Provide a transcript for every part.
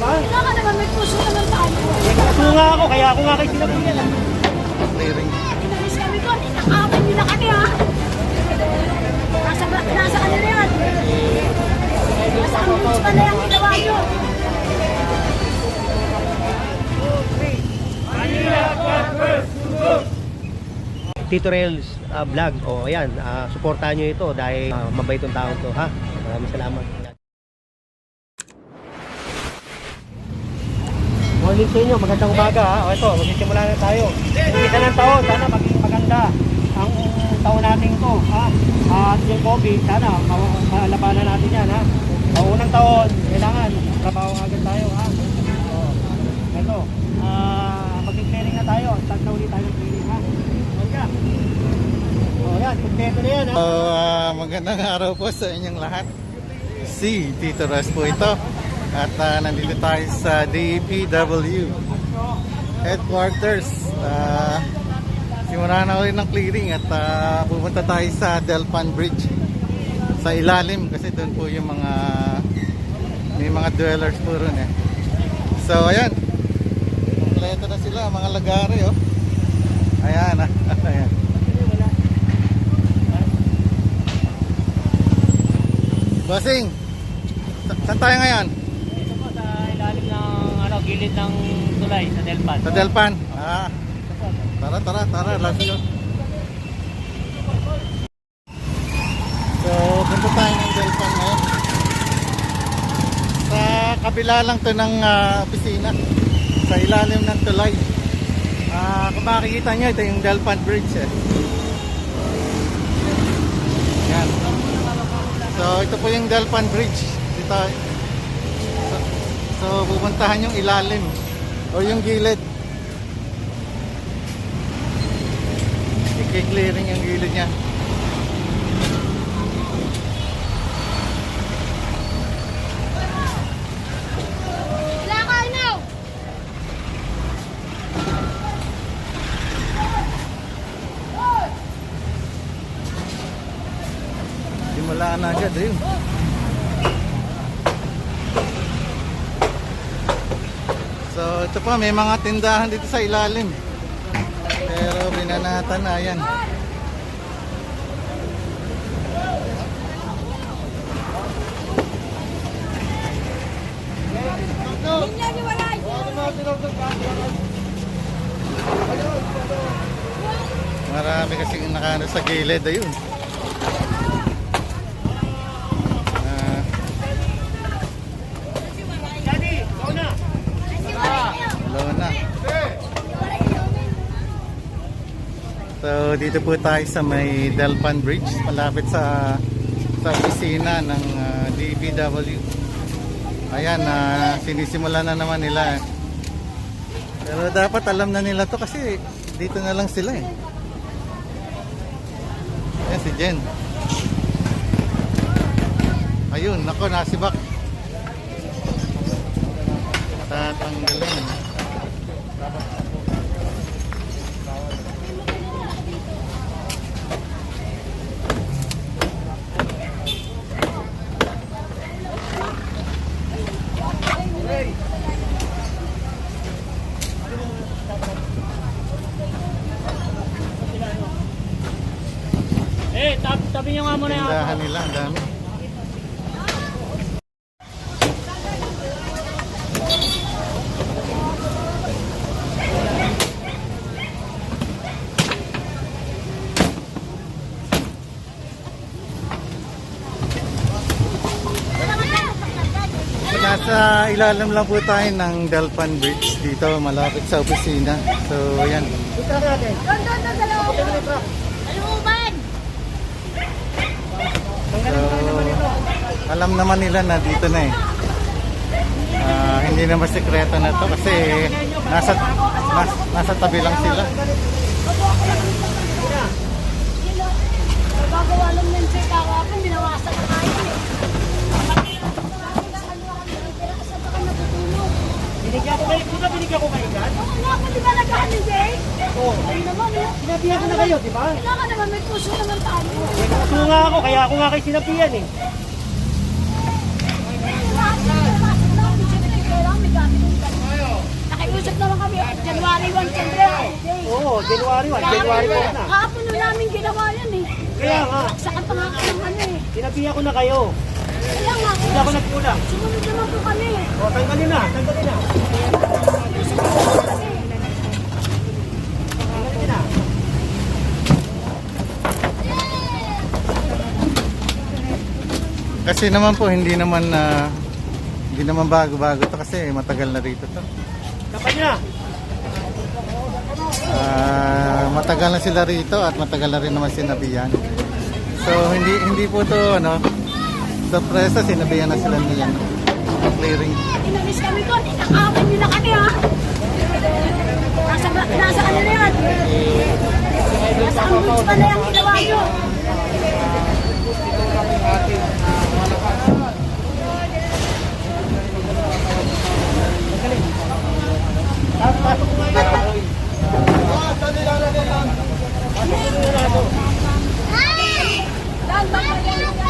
ba? Kailangan naman may puso naman tayo. Puso nga ako, kaya ako nga kayo sinabihan. Clearing. Inalis kami doon, inakawan nila kami ha. Nasa, nasa ano na yan? Nasa ombudsman na yung ginawa nyo. Tito Rails ah, vlog. O ayan, ah, suportahan nyo ito dahil ah, mabait yung tao to ha. Maraming salamat. Morning sa inyo, magandang umaga ha. O ito, magsisimula na tayo. Umpisa ng taon, sana maging maganda ang taon natin to ha. At yung COVID, sana ma- malabanan natin yan ha. Ang unang taon, kailangan trabaho agad tayo ha. O, ito, ah, mag-clearing na tayo. Start na ulit tayo ng clearing ha. O yan. O yan, kumpleto na yan ha. So, ah, magandang araw po sa inyong lahat. Si Tito Ras po ito. At ah, nandito tayo sa DPW headquarters. Uh, simula na ulit ng clearing at ah, pupunta tayo sa Delpan Bridge. Sa ilalim kasi doon po yung mga may mga dwellers po ron eh. So ayan. Kompleto na sila mga lagari oh. Ayan ah. Ayan. Bossing, sa- saan tayo ngayon? Ito po sa ilalim ng ano, gilid ng tulay sa Delpan. Sa Delpan. Ah. Tara, tara, tara. Let's go. So, punta tayo ng Delpan ngayon. Sa kabila lang to ng ah, opisina. Sa ilalim ng tulay. Ah, kung makikita nyo, ito yung Delpan Bridge eh. Yan. So, ito po yung Delpan Bridge. Dito. So, pupuntahan yung ilalim o yung gilid. I-clearing yung gilid niya. Wala ka ano? Simulaan na agad eh. So ito pa may mga tindahan dito sa ilalim. Pero binanatan na yan. Marami kasing nakano sa gilid ayun. Ah, Daddy, ikaw na. hello na. Dito po tayo sa may Delpan Bridge malapit sa sa opisina ng ah, DPW. Ayan, na sinisimula na naman nila. eh. Pero dapat alam na nila to kasi dito na lang sila eh. Ayan si Jen. Ayun, nako nasibak. Tatanggalin. Eh, tab tabi nyo nga muna yung Tindahan nila, ang dami. Nasa ilalim lang po tayo ng Delpan Bridge dito malapit sa opisina. So, ayan. Doon, doon, doon sa loob. Aluban! So, alam naman nila na dito na eh. Ah, hindi naman sekreto na to kasi nasa nas, nasa tabi lang sila. Gagawa lang ng check ako binawasan na kayo eh. Binigyan ko kayo, di ba binigyan ko kayo dyan? Oo nga, di ba nagkahalinde? Oo. Ayun naman eh. Sinabihan ko na kayo, di ba? Wala naman, may puso naman tayo. May puso nga ako, kaya ako nga kayo sinabihan eh. Nakiusap naman kami, January 1 siyempre. Oo, January 1, January 4 na. Kahapon na namin ginawa yan eh. Kaya nga. Saksakan pa nga kami ano eh. Sinabihan ko na kayo. Kaya nga. Hindi ako nagkulang. Sumunod naman. O, tanggalin na, tanggalin na. Kasi naman po, hindi naman na hindi naman bago-bago to kasi matagal na rito to. Kapag na. Ah, matagal na sila rito at matagal na rin naman sinabihan. So hindi hindi po to ano sorpresa sinabihan na sila niyan. Clearing. Inalis kami doon. Inakawin nila kami ha. Nasa, nasa ano na yan? Nasa ombudsman na yung ginawa nyo. Dan, baka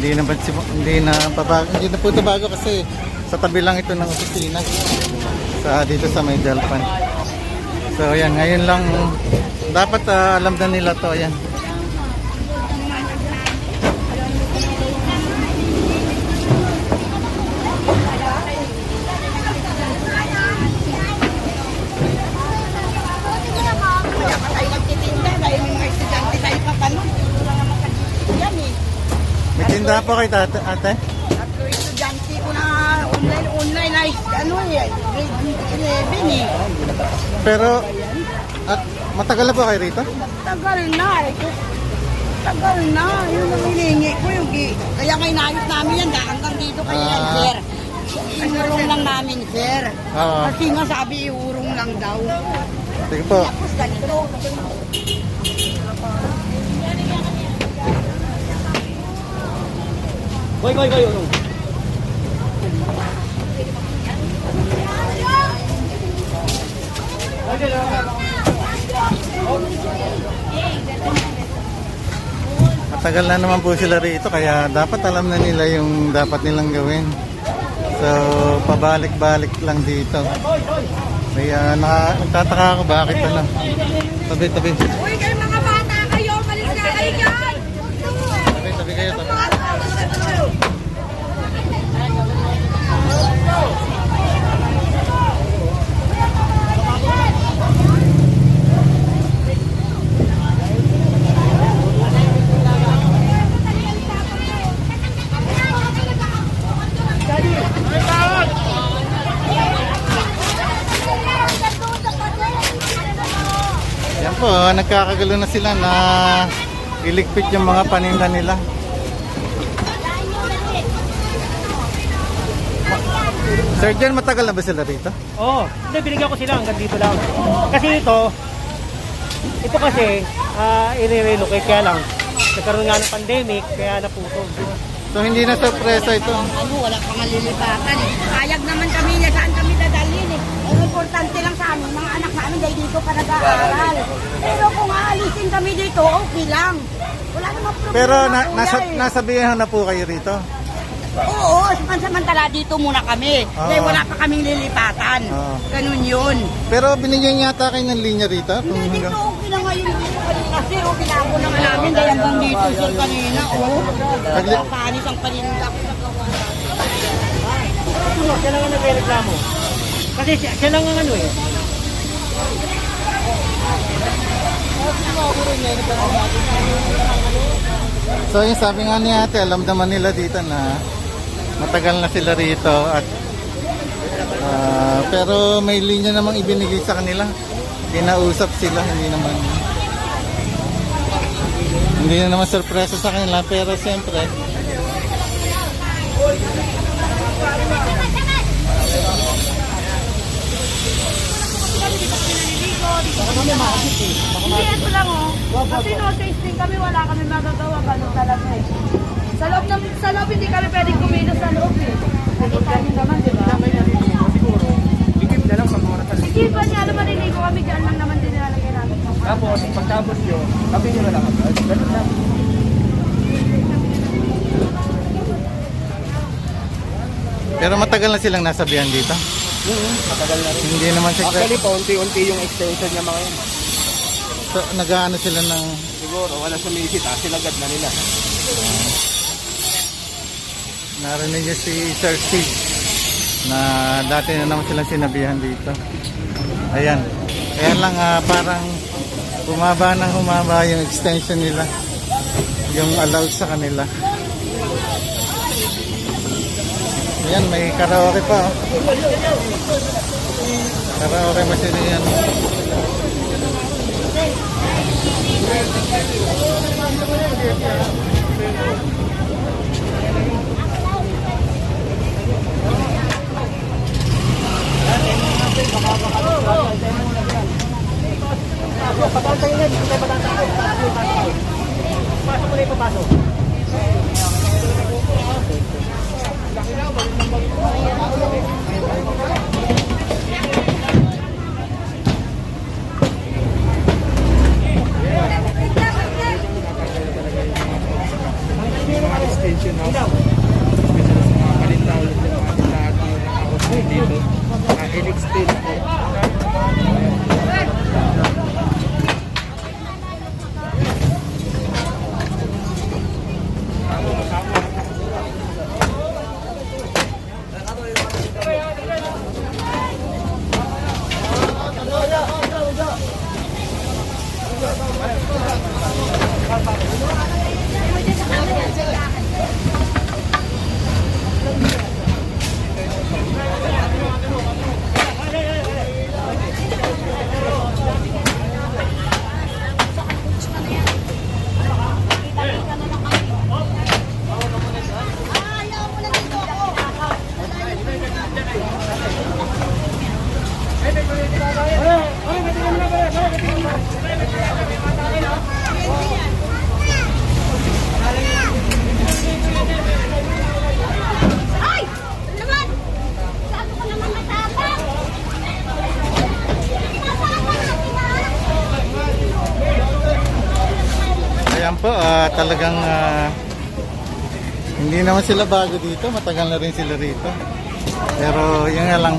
hindi na hindi na pabago, hindi na po ito bago kasi sa tabi lang ito ng opisina sa dito sa May Delpan. So ayan, ngayon lang dapat ah, alam na nila to, ayan. Kaya pa tayo nagtitinda dahil may mga estudyante tayo pa panon. Wala naman kasi yan eh. Tinda po kay tate, ate? Tatlo estudyante ko na online, online ay ano eh, grade 11 eh. Pero at matagal na po kayo rito? Tagal na eh. Tagal na. Yun ang hiningi ko yung Kaya nga inayos namin yan hanggang dito kay yan, Ah. sir. Inurong lang namin, sir. Oo. Kasi nga sabi, iurong lang daw. Sige po. Tapos ganito. Boy, boy, boy, ano? Matagal na naman po sila rito kaya dapat alam na nila yung dapat nilang gawin. So, pabalik-balik lang dito. Kaya nagtataka ako bakit ano. Tabi, tabi. Uy, kayo mga bata kayo, malis na kayo dyan! Tabi, tabi kayo, tabi. Yan po, nagkakagulo na sila na iligpit yung mga paninda nila. Sir Jen, matagal na ba sila rito? Oo, hindi, binigyan ko sila hanggang dito lang. Kasi ito, ito kasi, ah, i-relocate kaya lang. Nagkaroon nga ng pandemic, kaya naputol. So hindi na sorpresa ito. Ano, wala pa nga lilipatan eh. Kayag naman kami niya saan kami importante lang sa amin, mga anak namin dahil dito pa nag-aaral. Pero kung aalisin kami dito, okay lang. Wala namang problema. Pero na, kuya nasa, eh. nasabihan na po kayo rito. Oo, pansamantala dito muna kami. Ah. Dahil wala pa kaming lilipatan. Ah. Ganun yun. Pero binigyan yata kayo ng linya rito. Kung Hindi dito hanggang... okay na ngayon. Sir, okay na ako naman namin dahil hanggang dito sir kanina. Oh, Nagli- panis ang paninda ko sa gawa. Ano, siya lang ang nagre-reklamo. Kasi siya, siya lang ang ano eh. So yung sabi nga ni ate, alam naman nila dito na matagal na sila rito at Ah, pero may linya namang ibinigay sa kanila. Kinausap sila, hindi naman hindi na naman sorpresa sa kanila pero siyempre Hindi, ito lang oh. Kasi no tasting kami, wala kami magagawa. Ganun talaga eh. Sa loob, ng, sa loob hindi kami pwedeng kumilos sa loob eh. Nakita niyo naman, di ba? Siguro, ikip na lang sa Hindi ba niya alam maliligo kami dyan lang naman din nilalagay namin. Tapos, pagtapos nyo, tabi nyo na lang agad. Ganun lang. pero matagal na silang nasabihan dito. Hmm, matagal na rin. Hindi naman siya Actually, paunti-unti yung extension niya mga yun. so, nag-aano sila ng Siguro, wala sumisit ha, sinagad na nila. narinig niya si Sir Steve na dati na naman silang sinabihan dito. Ayan. Kaya lang ah, parang humaba ng humaba yung extension nila. Yung allowed sa kanila. Ayan, may karaoke pa. Oh. Karaoke machine yan. Pagkantay na, hindi tayo matatakot. Pasok mo na yung papasok. extension house. Special sa mga kalintawin ng mga lahat yung house dito. Uh, in-extend po. Ay! Ano naman? Sabi ko naman matapang. Matapang natin ha? Ayan po, ah, talagang ah, hindi naman sila bago dito. Matagal na rin sila rito. Pero yun nga lang,